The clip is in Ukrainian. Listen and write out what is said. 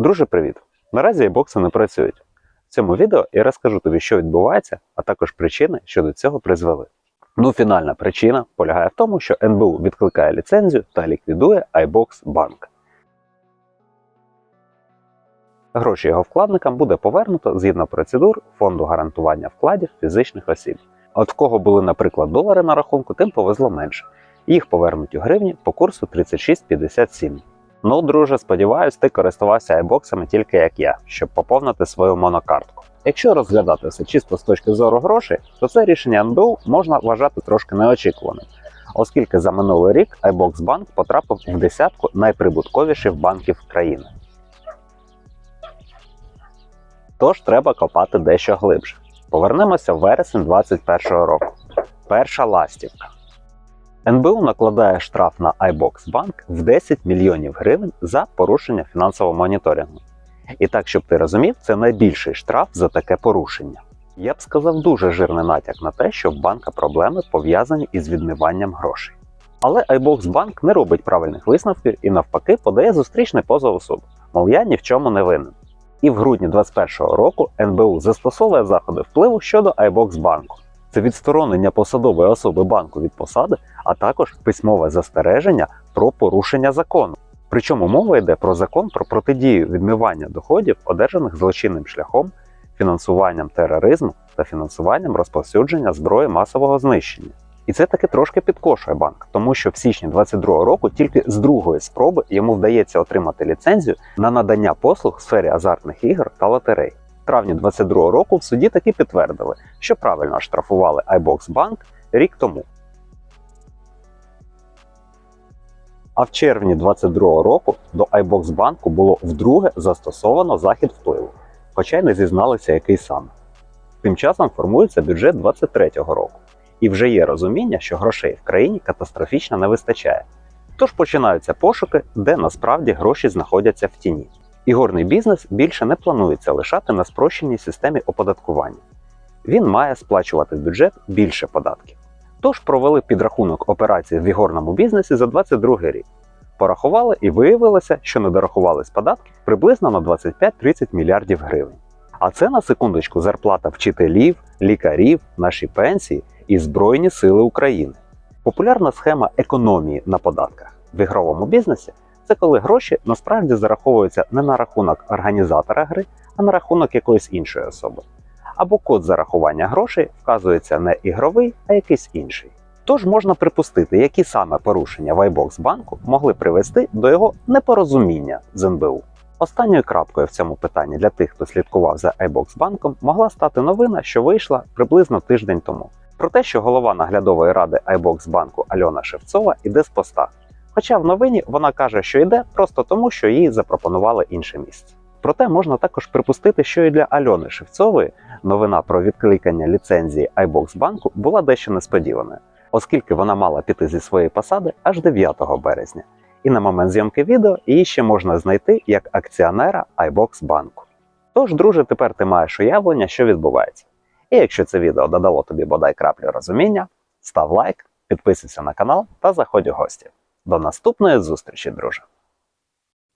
Друже, привіт! Наразі айбокси не працюють. В цьому відео я розкажу тобі, що відбувається, а також причини, що до цього призвели. Ну, фінальна причина полягає в тому, що НБУ відкликає ліцензію та ліквідує iBox Bank. Гроші його вкладникам буде повернуто згідно процедур фонду гарантування вкладів фізичних осіб. От в кого були, наприклад, долари на рахунку, тим повезло менше. Їх повернуть у гривні по курсу 36,57. Ну, друже, сподіваюсь, ти користувався айбоксами тільки як я, щоб поповнити свою монокартку. Якщо розглядати все чисто з точки зору грошей, то це рішення НБУ можна вважати трошки неочікуваним, оскільки за минулий рік iBox Bank потрапив в десятку найприбутковіших банків країни. Тож треба копати дещо глибше. Повернемося в вересень 2021 року. Перша ластівка. НБУ накладає штраф на iBox Bank в 10 мільйонів гривень за порушення фінансового моніторингу. І так, щоб ти розумів, це найбільший штраф за таке порушення. Я б сказав дуже жирний натяк на те, що в банка проблеми пов'язані із відмиванням грошей. Але iBox Bank не робить правильних висновків і навпаки подає зустрічний позов у суд. Мов я ні в чому не винен. І в грудні 2021 року НБУ застосовує заходи впливу щодо iBox банку. Це відсторонення посадової особи банку від посади, а також письмове застереження про порушення закону. Причому мова йде про закон про протидію відмивання доходів, одержаних злочинним шляхом, фінансуванням тероризму та фінансуванням розповсюдження зброї масового знищення. І це таки трошки підкошує банк, тому що в січні 2022 року тільки з другої спроби йому вдається отримати ліцензію на надання послуг в сфері азартних ігор та лотерей. В травні 2022 року в суді таки підтвердили, що правильно штрафували iBox Bank рік тому. А в червні 2022 року до iBox банку було вдруге застосовано захід впливу, хоча й не зізналися, який саме. Тим часом формується бюджет 2023 року, і вже є розуміння, що грошей в країні катастрофічно не вистачає. Тож починаються пошуки, де насправді гроші знаходяться в тіні. Ігорний бізнес більше не планується лишати на спрощеній системі оподаткування. Він має сплачувати в бюджет більше податків. Тож провели підрахунок операцій в ігорному бізнесі за 2022 рік. Порахували і виявилося, що не дорахувались податків приблизно на 25-30 мільярдів гривень. А це на секундочку зарплата вчителів, лікарів, наші пенсії і Збройні Сили України. Популярна схема економії на податках в ігровому бізнесі це коли гроші насправді зараховуються не на рахунок організатора гри, а на рахунок якоїсь іншої особи. Або код зарахування грошей вказується не ігровий, а якийсь інший. Тож можна припустити, які саме порушення в iBox банку могли привести до його непорозуміння з НБУ. Останньою крапкою в цьому питанні для тих, хто слідкував за iBox банком, могла стати новина, що вийшла приблизно тиждень тому, про те, що голова наглядової ради iBox банку Альона Шевцова іде з поста. Хоча в новині вона каже, що йде просто тому, що їй запропонували інше місце. Проте можна також припустити, що і для Альони Шевцової новина про відкликання ліцензії iBox банку була дещо несподіваною, оскільки вона мала піти зі своєї посади аж 9 березня. І на момент зйомки відео її ще можна знайти як акціонера iBox банку. Тож, друже, тепер ти маєш уявлення, що відбувається. І якщо це відео додало тобі бодай краплю розуміння, став лайк, підписуйся на канал та заходь у гості. До наступної зустрічі, друже!